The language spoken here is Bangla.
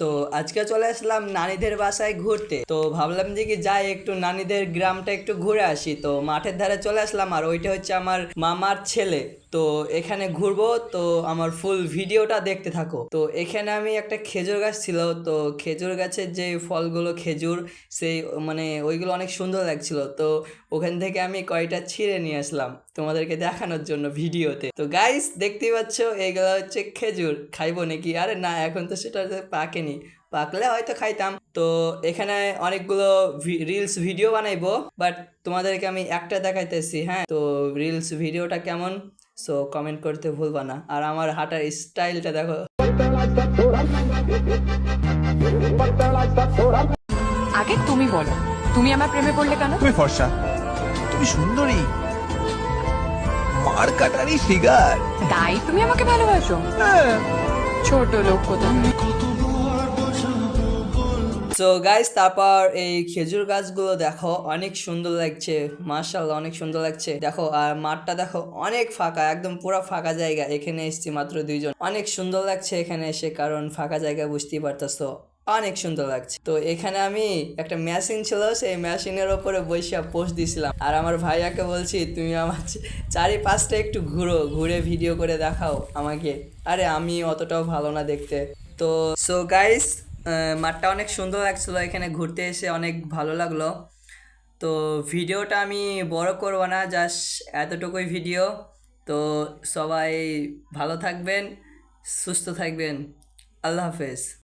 তো আজকে চলে আসলাম নানিদের বাসায় ঘুরতে। তো ভাবলাম যে কি যাই একটু নানিদের গ্রামটা একটু ঘুরে আসি। তো মাঠের ধারে চলে আসলাম আর ওইটা হচ্ছে আমার মামার ছেলে। তো এখানে ঘুরবো, তো আমার ফুল ভিডিওটা দেখতে থাকো। তো এখানে আমি একটা খেজুর গাছ ছিল, তো খেজুর গাছের যে ফলগুলো খেজুর, সেই মানে ওইগুলো অনেক সুন্দর লাগছিল। তো ওখান থেকে আমি কয়টা ছিঁড়ে নিয়ে আসলাম তোমাদেরকে দেখানোর জন্য ভিডিওতে। তো গাইস দেখতেই পাচ্ছ, এগুলো হচ্ছে খেজুর। খাইবো নাকি? আরে না, এখন তো সেটা হচ্ছে পাকেনি পাকলে হয়তো খাইতাম। তো এখানে অনেকগুলো রিলস ভিডিও বানাইবো বাট তোমাদেরকে আমি একটা দেখাইতেছি হ্যাঁ? তো রিলস ভিডিওটা কেমন? সো কমেন্ট করতে ভুলবা না। আর আমার হাঁটার স্টাইলটা দেখো। আগে তুমি বলো তুমি আমার প্রেমে পড়লে কেন? তুমি ফর্সা। তুমি সুন্দরী। মার কাটারি ফিগার তাই তুমি আমাকে ভালোবাসো? ছোট লোক কোথাও সো গাইস তারপর এই খেজুর গাছগুলো দেখো, অনেক সুন্দর লাগছে। মার্শাল্লাহ অনেক সুন্দর লাগছে। দেখো, আর মাঠটা দেখো, অনেক ফাঁকা, একদম পুরো ফাঁকা জায়গা। এখানে এসেছি মাত্র দুইজন। অনেক সুন্দর লাগছে এখানে এসে, কারণ ফাঁকা জায়গা বুঝতেই পারতেছো। অনেক সুন্দর লাগছে। তো এখানে আমি একটা মেশিন ছিল, সেই মেশিনের ওপরে বসে পোস্ট দিছিলাম। আর আমার ভাইয়াকে বলছি, তুমি আমার চা- চারিপাশটা একটু ঘুরো, ঘুরে ভিডিও করে দেখাও আমাকে। আরে, আমি অতটাও ভালো না দেখতে। তো সো গাইস মাঠটা অনেক সুন্দর লাগছিল, এখানে ঘুরতে এসে অনেক ভালো লাগল। তো ভিডিওটা আমি বড় করব না জাস্ট এতটুকুই ভিডিও তো সবাই ভালো থাকবেন, সুস্থ থাকবেন। আল্লাহ হাফেজ।